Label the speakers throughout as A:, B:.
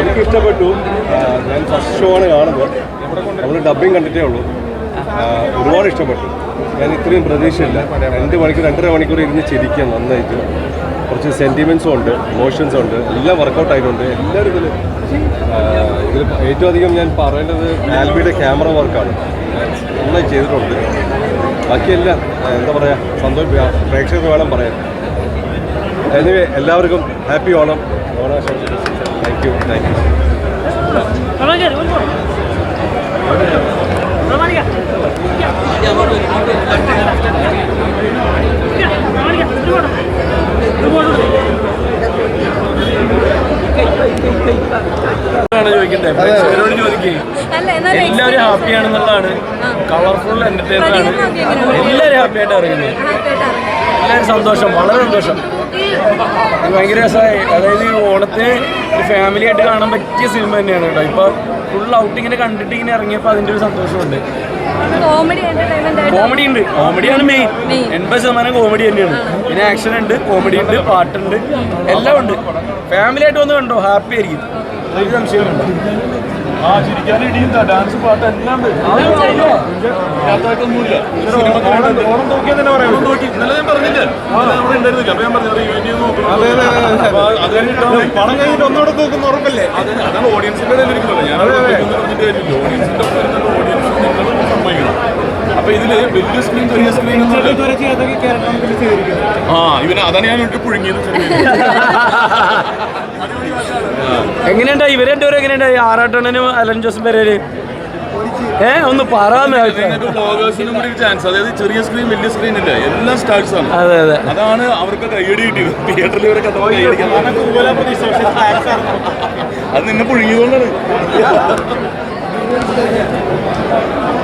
A: എനിക്ക് ഇഷ്ടപ്പെട്ടു. ഞാൻ ഫസ്റ്റ് ഷോ ആണ് കാണുന്നത്. നമ്മൾ ഡബിങ് കണ്ടിട്ടേ ഉള്ളൂ. ഒരുപാട് ഇഷ്ടപ്പെട്ടു ഞാൻ ഇത്രയും പ്രതീക്ഷയില്ല രണ്ട് മണിക്കൂർ രണ്ടര മണിക്കൂർ ഇരുന്ന് ചിരിക്കുക നന്നായിട്ട് കുറച്ച് സെന്റിമെൻസും ഉണ്ട് ഇമോഷൻസും ഉണ്ട് എല്ലാം വർക്കൗട്ട് ആയിട്ടുണ്ട് എല്ലാവരും ഇതിൽ ഇതിൽ ഏറ്റവും അധികം ഞാൻ പറയേണ്ടത് ആൽബിയുടെ ക്യാമറ വർക്കാണ് നന്നായി ചെയ്തിട്ടുണ്ട് ബാക്കിയെല്ലാം എന്താ പറയുക സന്തോഷം പ്രേക്ഷകർക്ക് വേണം പറയാൻ എനിവേ എല്ലാവർക്കും ഹാപ്പി ഓണം ഓണാശംസകൾ താങ്ക് യു താങ്ക് യു
B: ആണ്
C: ഹാപ്പി ആണെന്നുള്ളതാണ്.
B: എല്ലാവരും കളർഫുൾ എന്റർടൈനർ ആണ്. എല്ലാവരും ഹാപ്പി ആയിട്ട് ഇറങ്ങുന്നത് എല്ലാവരും സന്തോഷം വളരെ സന്തോഷം. ഭയങ്കര രസമായി. അതായത് ഓണത്തെ ഫാമിലി ആയിട്ട് കാണാൻ പറ്റിയ സിനിമ തന്നെയാണ് കേട്ടോ. ഇപ്പൊ ഫുൾ ഔട്ടിങ്ങിനെ കണ്ടിട്ട് ഇങ്ങനെ ഇറങ്ങിയപ്പോൾ അതിന്റെ ഒരു സന്തോഷമുണ്ട്.
C: കോമഡി
B: ഉണ്ട്. കോമഡിയാണ് മെയിൻ. എൺപത് ശതമാനം കോമഡി തന്നെയാണ്. പിന്നെ ആക്ഷൻ ഉണ്ട് കോമഡി ഉണ്ട് പാട്ടുണ്ട്. എല്ലാം ഉണ്ട്. ഫാമിലി ആയിട്ട് വന്ന് കണ്ടോ? ഹാപ്പി ആയിരിക്കും. ഒരു സംശയമുണ്ട്
D: ആ ചിരിക്കാൻ ഇടിയും ഡാൻസ് പാട്ട് എല്ലാം ഉണ്ട്. യാത്രയൊന്നുമില്ല ഓണം നോക്കിയാൽ തന്നെ പറയാം നോക്കി. ഇന്നലെ ഞാൻ പറഞ്ഞില്ലേ. ഇന്നലെ അവിടെ ഉണ്ടായിരുന്നില്ല. അപ്പൊ ഞാൻ പറഞ്ഞു യൂട്യൂബ് നോക്കും. അത് കഴിഞ്ഞിട്ട് പണം കഴിഞ്ഞിട്ട് ഒന്നുകൂടെ നോക്കുന്ന ഉറപ്പല്ലേ? അതാണ് ഓഡിയൻസിന്റെ ഇടയിൽ ഞാൻ ഓഡിയൻസിന്റെ അപ്പൊ ഇതിൽ വലിയ സ്ക്രീൻ ചെറിയ സ്ക്രീൻ ആ ഇവന് അതാണ് ഞാൻ ഇട്ട് പുഴുങ്ങിയത്
B: എങ്ങനെയുണ്ടായി ഇവർ രണ്ടുപേരും എങ്ങനെയുണ്ടായി ആറാട്ടണ്ണനും അലൻ ജോസും പേരേര് ഏ ഒന്ന്
D: കൂടി ചാൻസ് അതായത് ചെറിയ സ്ക്രീൻ വലിയ സ്ക്രീൻ ഇല്ല? എല്ലാം സ്റ്റാർസ് ആണ്.
B: അതെ അതെ.
D: അതാണ് അവർക്ക് കൈയടി കിട്ടിയത്. തിയേറ്ററിൽ ഇവരെ കഥ കൈയടിക്കാൻ അത് നിന്നെ പുഴുങ്ങിയതുകൊണ്ടാണ്.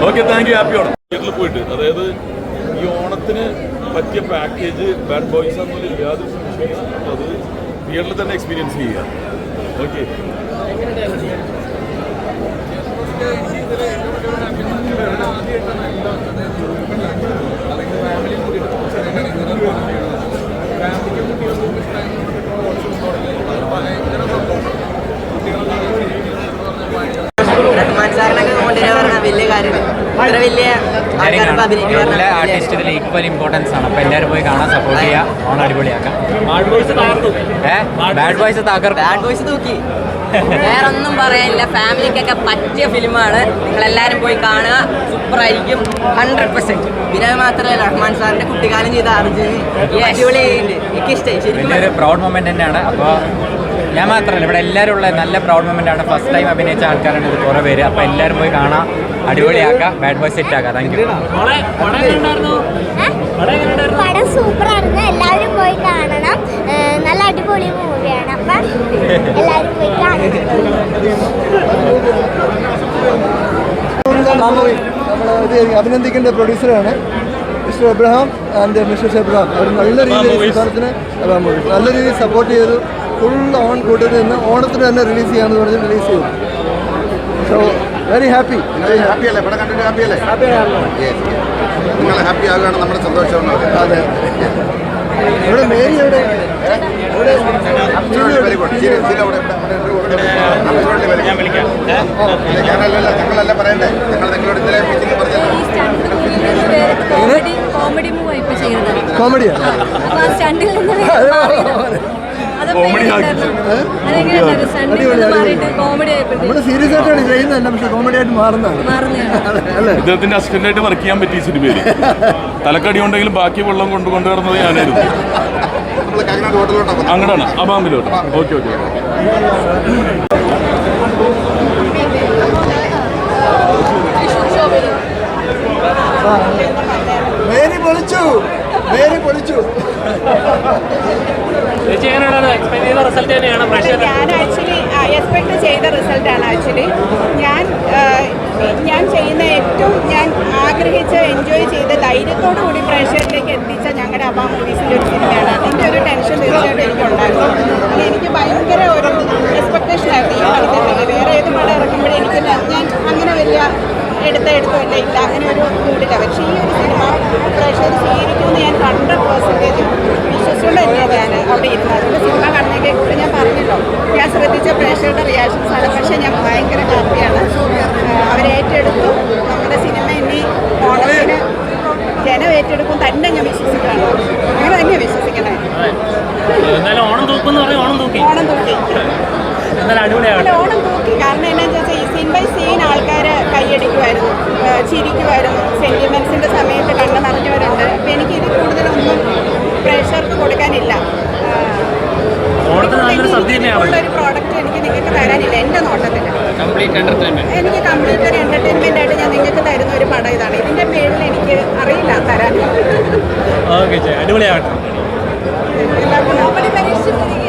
D: Okay thank you happy Onam പോയിട്ട്. അതായത് ഈ ഓണത്തിന് പറ്റിയ പാക്കേജ് ബാഡ് ബോയ്സ് എന്നൊരു യാതൊരു സംശയം അത് തിയേറ്ററിൽ തന്നെ എക്സ്പീരിയൻസ് ചെയ്യുക. ഓക്കെ
E: റഹ്മാൻ സാറിനൊക്കെ കൊണ്ടുവരാൻ പറഞ്ഞ വലിയ കാര്യമാണ് ഇത്ര വലിയ ആൾക്കാരൊക്കെ അഭിനയിക്കാൻ
F: എല്ലാ ആർട്ടിസ്റ്റിലും ഈക്വൽ ഇമ്പോർട്ടൻസ് ആണ്. അപ്പൊ എല്ലാവരും പോയി കാണാൻ സപ്പോർട്ട് ചെയ്യുക ഓണം അടിപൊളിയാക്കാം. ബാഡ് ബോയ്സ് തകർക്കും
E: ബാഡ് ബോയ്സ് തൂക്കി. വേറെ ഒന്നും പറയാനില്ല ഫാമിലിക്കൊക്കെ പറ്റിയ ഫിലിമാണ് നിങ്ങൾ എല്ലാവരും പോയി കാണുക. സൂപ്പർ ആയിരിക്കും ഹൺഡ്രഡ് പെർസെന്റ് വിനോദ് മാത്രമേ മാത്രമല്ല റഹ്മാൻ സാറിന്റെ കുട്ടിക്കാലം ചെയ്ത അർജുന് അടിപൊളിയായിട്ടുണ്ട്. എനിക്ക് ഇഷ്ടമായി ശരിക്കും
F: പ്രൗഡ് മൊമെന്റ് തന്നെയാണ്. അപ്പോൾ ഞാൻ മാത്രമല്ല ഇവിടെ എല്ലാവരും ഉള്ള നല്ല പ്രൗഡ് മൊമെന്റ് ആണ്. ഫസ്റ്റ് ടൈം അഭിനയിച്ച ആൾക്കാരാണ് ഇത് കുറേ പേര്. അപ്പോൾ എല്ലാവരും പോയി കാണാം. അടിപൊളിയാക്കാം. ബാഡ് ബോയ് സെറ്റ് ആക്കാം. താങ്ക് യു
G: പടം സൂപ്പറായിരുന്നു. എല്ലാവരും പോയി കാണണം. നല്ല അടിപൊളി മൂവിയാണ്. അപ്പം എല്ലാവരും പോയി കാണണം.
H: അഭിനന്ദിക്കേണ്ട പ്രൊഡ്യൂസറാണ് mister Abraham and mister Abraham. അവർ നല്ല രീതിയിൽ ഈ ചിത്രത്തിന് നല്ല രീതിയിൽ സപ്പോർട്ട് ചെയ്തു ഫുൾ ഓൺ കൂട്ടത്തിൽ നിന്ന് ഓണത്തിന് തന്നെ റിലീസ് ചെയ്യാമെന്ന് പറഞ്ഞ് റിലീസ് ചെയ്തു. സോ വെരി ഹാപ്പി
I: ഹാപ്പി അല്ലേ ഇവിടെ കണ്ടിട്ട് ഹാപ്പി അല്ലേ നിങ്ങൾ ഹാപ്പി ആകുകയാണ് നമ്മുടെ സന്തോഷം
H: അതെ. ഇവിടെ മേരി എവിടെ?
I: ഞാനല്ലല്ല ഞങ്ങളല്ല പറയണ്ടേ? ഞങ്ങൾ നിങ്ങളോട് ഇന്നലെ മീറ്റിംഗ് പറഞ്ഞല്ലോ.
C: പേര് കോമഡി
H: സീരിയസ് ആയിട്ടാണ് ചെയ്യുന്നതല്ല പക്ഷെ കോമഡി ആയിട്ട് മാറുന്നതാണ്.
C: മാറുന്നതാണ്.
H: അല്ലേ?
D: ഇദ്ദേഹത്തിന്റെ അസിസ്റ്റന്റായിട്ട് വർക്ക് ചെയ്യാൻ പറ്റിയ സിനിമയിൽ തലക്കടി ഉണ്ടെങ്കിലും ബാക്കി വെള്ളം കൊണ്ട് കൊണ്ടുവരുന്നത് ഞാനായിരുന്നു. അങ്ങടാണ് അബാമിലോട്ട് ഓക്കെ ഓക്കെ
H: മേരി പൊളിച്ചു മേരി പൊളിച്ചു
J: ഞാൻ ആക്ച്വലി എക്സ്പെക്ട് ചെയ്ത റിസൾട്ടാണ് ആക്ച്വലി ഞാൻ ഞാൻ ചെയ്യുന്ന ഏറ്റവും ഞാൻ ആഗ്രഹിച്ച് എൻജോയ് ചെയ്ത് ധൈര്യത്തോടു കൂടി പ്രേക്ഷകരിലേക്ക് എത്തിച്ച ഞങ്ങളുടെ അബാ മൂവീസിന്റെ ഒരു സിനിമയാണ് അതിന്റെ ഒരു ടെൻഷൻ തീർച്ചയായിട്ടും എനിക്കുണ്ടായിരുന്നു അത് എനിക്ക് ഭയങ്കര ഒരു എക്സ്പെക്ടേഷൻ ആയിരുന്നു ഈ പടത്തിലേക്ക് വേറെ ഏത് പടം ഇറക്കുമ്പോഴേ എനിക്ക് ഞാൻ അങ്ങനെ വലിയ എടുത്ത എടുത്തില്ല ഇല്ല. അങ്ങനെ ഒരു മൂഡില്ല പക്ഷേ ഈ ഒരു സിനിമ പ്രേക്ഷകർ സ്വീകരിക്കുമെന്ന് ഞാൻ ഹൺഡ്രഡ്
K: പെർസെന്റേജ് കൊണ്ട് തന്നെയാണ് ഞാൻ അവിടെ ഇരുന്നത്. അതുകൊണ്ട് സിനിമ കണ്ടേക്കെ കൂടി ഞാൻ പറഞ്ഞല്ലോ. ഞാൻ ശ്രദ്ധിച്ച പ്രേക്ഷകരുടെ റിയാക്ഷൻസ് ആണ്. പക്ഷേ ഞാൻ ഭയങ്കര ഹാപ്പിയാണ്. അവരേറ്റെടുത്തു നമ്മുടെ സിനിമ ഇനി
J: ഓണത്തിന്
K: ജനം ഏറ്റെടുക്കും തന്നെ ഞാൻ വിശ്വസിക്കുകയാണ്. അങ്ങനെ
J: തന്നെ വിശ്വസിക്കണേ?
K: എനിക്ക് കംപ്ലീറ്റ് ഒരു എന്റർടൈൻമെന്റ് ആയിട്ട് ഞാൻ നിങ്ങൾക്ക് തരുന്ന ഒരു പടം ഇതാണ്. ഇതിന്റെ പേരിൽ എനിക്ക് അറിയില്ല തരാൻ.
J: അടിപൊളിയാകട്ടെ
K: എല്ലാവർക്കും